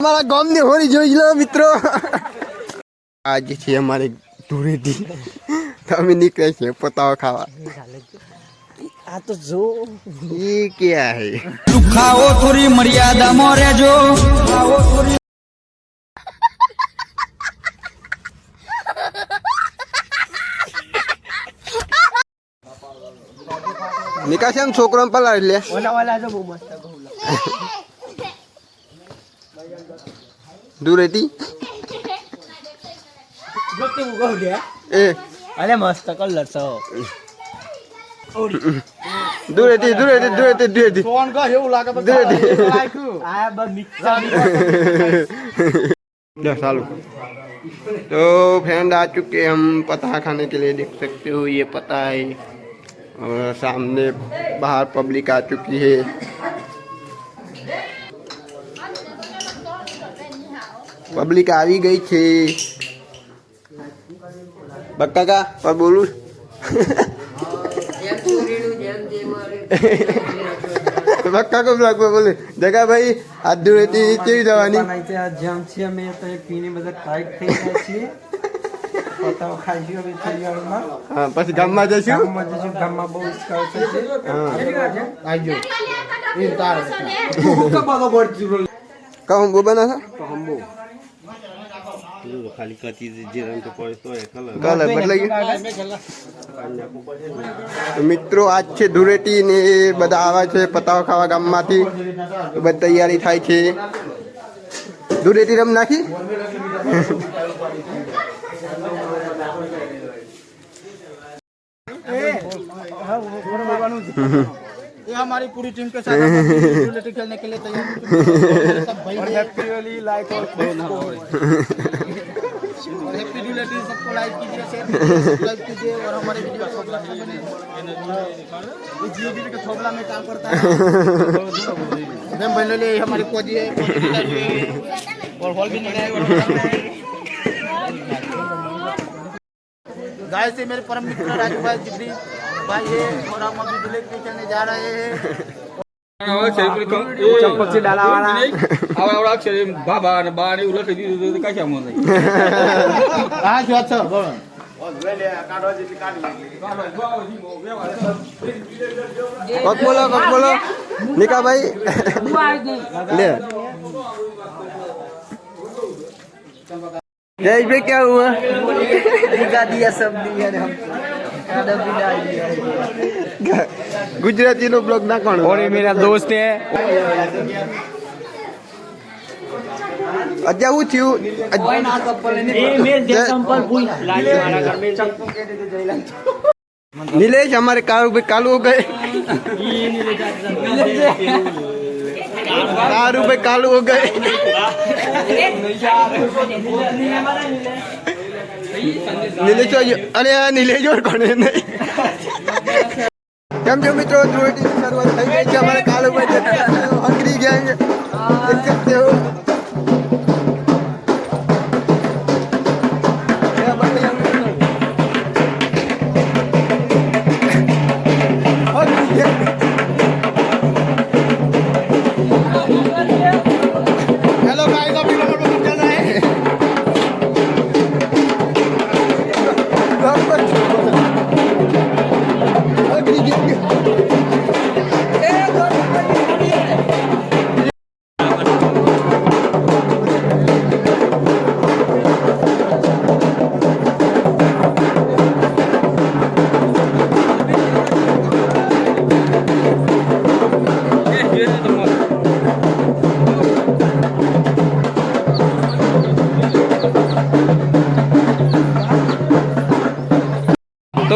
અમારા ગામની હોળી જોઈ લો મિત્રો. આજે છે અમારે ધૂળેટી. તમે નીકળે છે પતાવો ખાવા. આ તો જો. એ ક્યાં હે? ખાઓ થોડી મર્યાદામાં રહેજો. નિકાસ એમ છોકરો પલાળી લે. ઓલા ઓલા જો બહુ મસ્ત ધૂળેટી જો કેવું કહું દે એ અરે મસ્ત કલર છો ધૂળેટી ધૂળેટી ધૂળેટી ધૂળેટી ફોન કર એવું લાગે તો ધૂળેટી આ બસ મિક્સર लो चालू तो फ्रेंड आ चुके हैं हम पता खाने के लिए देख सकते हो ये पता है और सामने बाहर पब्लिक आ चुकी है પબ્લિક આવી ગઈ છે. બક્કા કા પર બોલું બક્કા કો બ્લોગ પર બોલે. જગા ભાઈ આ ધૂળેટી કેવી જવાની? જામ છે અમે તો પીને બધા ટાઈટ થઈ ગયા છીએ. પછી ગામમાં જશું ગામમાં જશું ગામમાં બહુ ઉસ્કાર થશે કહું બો બના છો? ખાલી કચી જે રંગ તો પડતો હોય કલર કલર બદલાઈ ગયો તો મિત્રો આજ છે ધૂળેટી ને એ બધા આવે છે પતાવ ખાવા ગામમાંથી તો બધી તૈયારી થાય છે ધૂળેટી રમ નાખી ये हमारी पूरी टीम के साथ रिलेटिव खेलने के लिए तैयार है। सब भाई और हैप्पी वाली लाइक और और हैप्पी रिलेटिव सबको लाइक कीजिए शेयर कीजिए और हमारे वीडियो बने। ये जियो के थोबला में काम करता है। मैम बहनों लिए हमारी कोजी है। और हॉल भी नहीं गाय से मेरे परम मित्र राजू भाई जिगरी भाई है और हम अभी डिलीवरी खेलने जा रहे हैं। ચપ્પલ થી ડાલા વાળા આવડા આવડા અક્ષર એમ બાબા અને બા ને એવું લખી દીધું તો કશા મો નહીં હા જો છો બોલો કોક બોલો કોક બોલો નિકા ભાઈ લે जय भाई क्या हुआ दिखा दिया सब दिया ने हम खाना भी डाल दिया ગુજરાતી નો બ્લોગ નાખવાનો ઓરે મેરા દોસ્ત. હે અત્યારે હું થયું? નિલેશ અમારે કાળુભાઈ કાલુ ગયે કાળુભાઈ કાલુ ગયે નિલેશ અરે આ નિલેશ કોને નહીં કેમ છો મિત્રો? ધ્રુવટી શરૂઆત થઈ ગઈ છે. અમારે કાલુભાઈ હંગરી ગેંગ করছি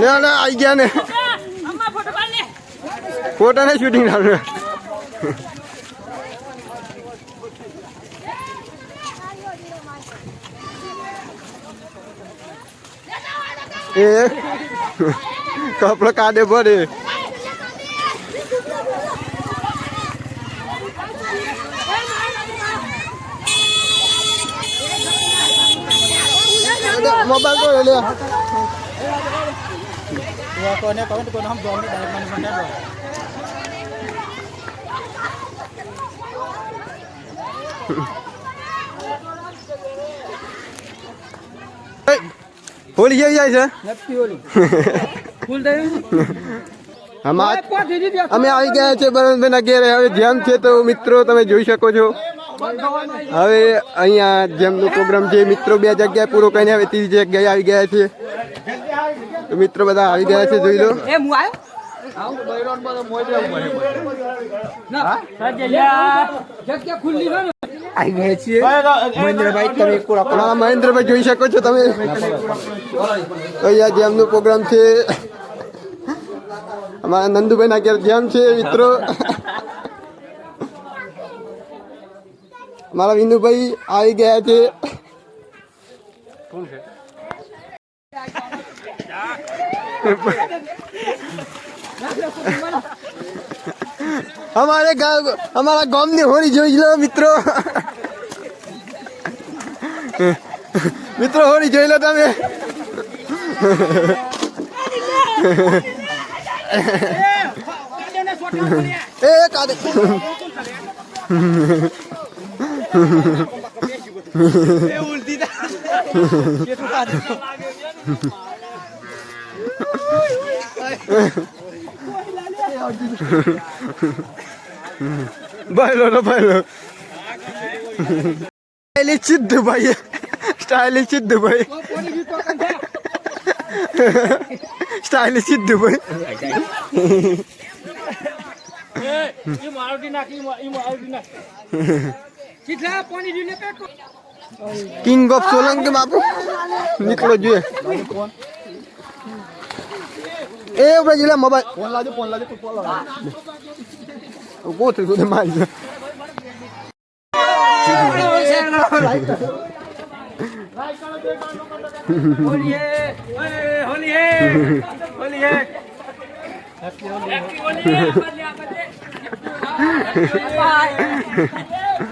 ના ના આવી ગયા ને. ફોટા ને શૂટિંગ ચાલુ એ કપડો કાઢે પડે મોબાઈલ તો લે કોને કોને કોને हम दोनों डायरेक्ट मैंने बना હોલી કેવી જાય છે હેપી હોલી ફૂલ થયું અમાર અમે આવી ગયા છે બરણભાઈના ઘેરે હવે જેમ છે તો મિત્રો તમે જોઈ શકો છો હવે અહીંયા જેમનો પ્રોગ્રામ છે મિત્રો બે જગ્યાએ પૂરો કરીને હવે ત્રીજી જગ્યાએ આવી ગયા છે તો મિત્રો બધા આવી ગયા છે જોઈ લો. મહેન્દ્રભાઈ જોઈ શકો છો તમે. અહીંયા જેમનો પ્રોગ્રામ છે અમારા નંદુભાઈ ના ઘેર જેમ છે મિત્રો. મારા વિનુભાઈ આવી ગયા છે. કોણ છે? અમારે અમારા ગામની હોળી જોઈ લો મિત્રો. મિત્રો હોળી જોઈ લો તમે. એ કાદે बाहिलो न बाहिलो अहिले चिद्दु भयो स्टाइले चिद्दु भयो भयो ए King of Solang ke mapu? Ini kalau juga. Eh, udah jalan mau bay. Pon lagi, pon lagi, pon lagi. Aku. Happy Happy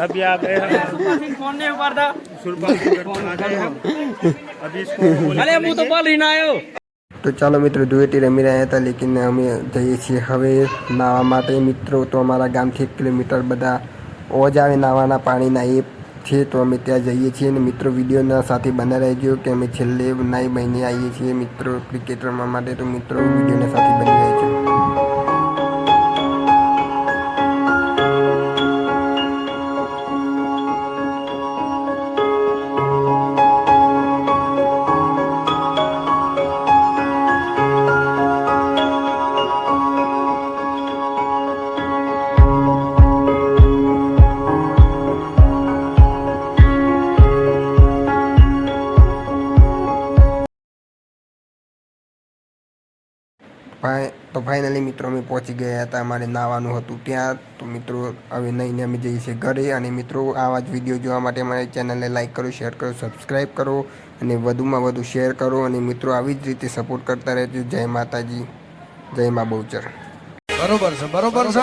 अभी आ गए हम ફોન ને ઉપાડતા सुरपाल के घर पर आ गए हम अभी इसको होली અરે હું તો બોલ રહીને આવ્યો તો ચાલો મિત્રો ધૂળેટી રમી રહ્યા હતા લેકિન અમે જઈએ છીએ હવે નાહવા માટે મિત્રો તો અમારા ગામથી એક કિલોમીટર બધા ઓજ આવે નાહવાના પાણીના એ છે તો અમે ત્યાં જઈએ છીએ અને મિત્રો વિડીયોના સાથે બના રહેજો કે અમે છેલ્લે નાઈ બહીને આવીએ છીએ મિત્રો ક્રિકેટ રમવા માટે તો મિત્રો વિડીયોના સાથે બની ફાઇનલી મિત્રો અમે પહોંચી ગયા હતા, અમારે નાવાનું હતું ત્યાં. તો મિત્રો, હવે નહીં અમે જઈએ છીએ ઘરે. અને મિત્રો, આવા જ વીડિયો જોવા માટે અમારી ચેનલને લાઇક કરો, શેર કરો, સબસ્ક્રાઈબ કરો અને વધુમાં વધુ શેર કરો. અને મિત્રો, આવી જ રીતે સપોર્ટ કરતા રહેજો. જય માતાજી, જય મા બહુચર. બરોબર છે બરોબર છે.